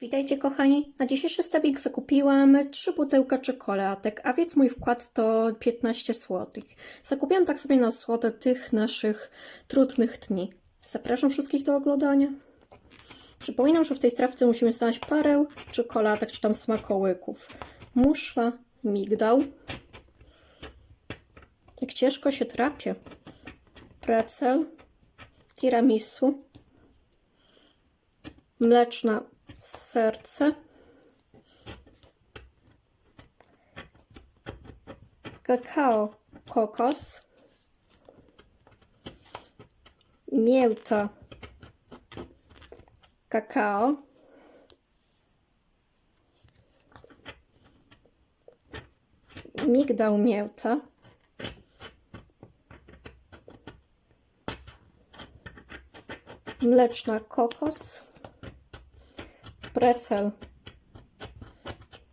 Witajcie kochani. Na dzisiejszy stawik zakupiłam trzy pudełka czekoladek, a więc mój wkład to 15 zł. Zakupiłam tak sobie na słodę tych naszych trudnych dni. Zapraszam wszystkich do oglądania. Przypominam, że w tej strawce musimy znaleźć parę czekoladek czy tam smakołyków. Muszla, migdał. Jak ciężko się trapie. Precel, tiramisu, mleczna serce, kakao, kokos, mięta, kakao, migdał mięta, mleczna kokos, precel,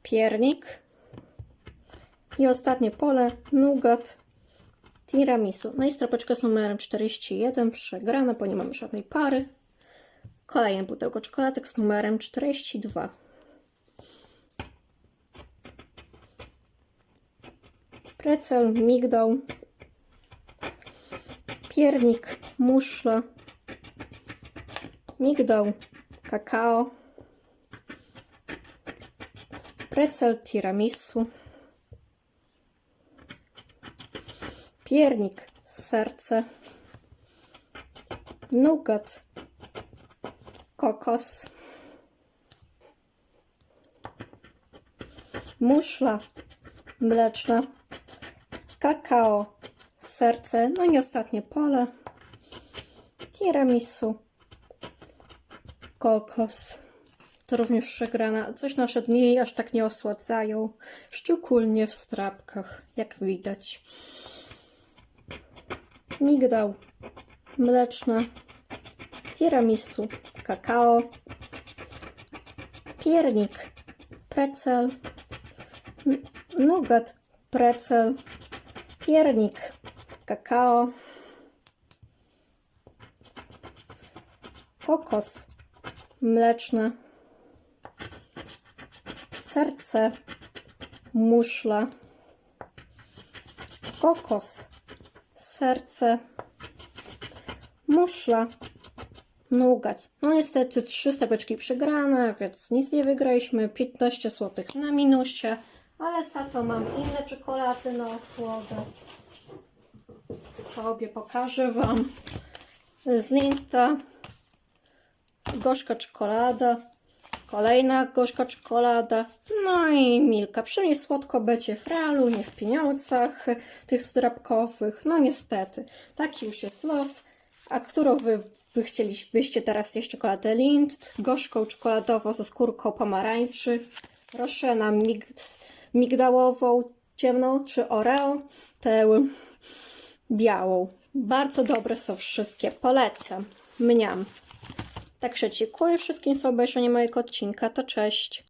piernik i ostatnie pole, nougat, tiramisu. No i stropeczka z numerem 41 przegrana, bo nie mamy żadnej pary. Kolejne pudełko czekoladek z numerem 42. Precel, migdał, piernik, muszla, migdał, kakao, precel tiramisu, piernik serce, nougat, kokos, muszla mleczna, kakao, serce, no i ostatnie pole, tiramisu, kokos. To również przegrana. Coś nasze dni aż tak nie osładzają, szczególnie w strapkach, jak widać. Migdał, mleczna, tiramisu, kakao, piernik, precel, n- nougat, precel, piernik, kakao, kokos, mleczna, serce, muszla, kokos, serce, muszla, nougat. No niestety trzy stepeczki przegrane, więc nic nie wygraliśmy. 15 zł na minusie, ale za to mam inne czekolady na osłodę. Sobie pokażę Wam. Z gorzka czekolada, kolejna gorzka czekolada, no i Milka. Przynajmniej słodko będzie w nie w pieniądzach tych zdrabkowych. No niestety, taki już jest los. A którą wy, wy chcielibyście teraz jeść czekoladę Lind? Gorzką czekoladową ze skórką pomarańczy, roszena mig, migdałową ciemną czy oreo, tę białą. Bardzo dobre są wszystkie, polecam. Mniam. Także dziękuję wszystkim za obejrzenie mojego odcinka. To cześć.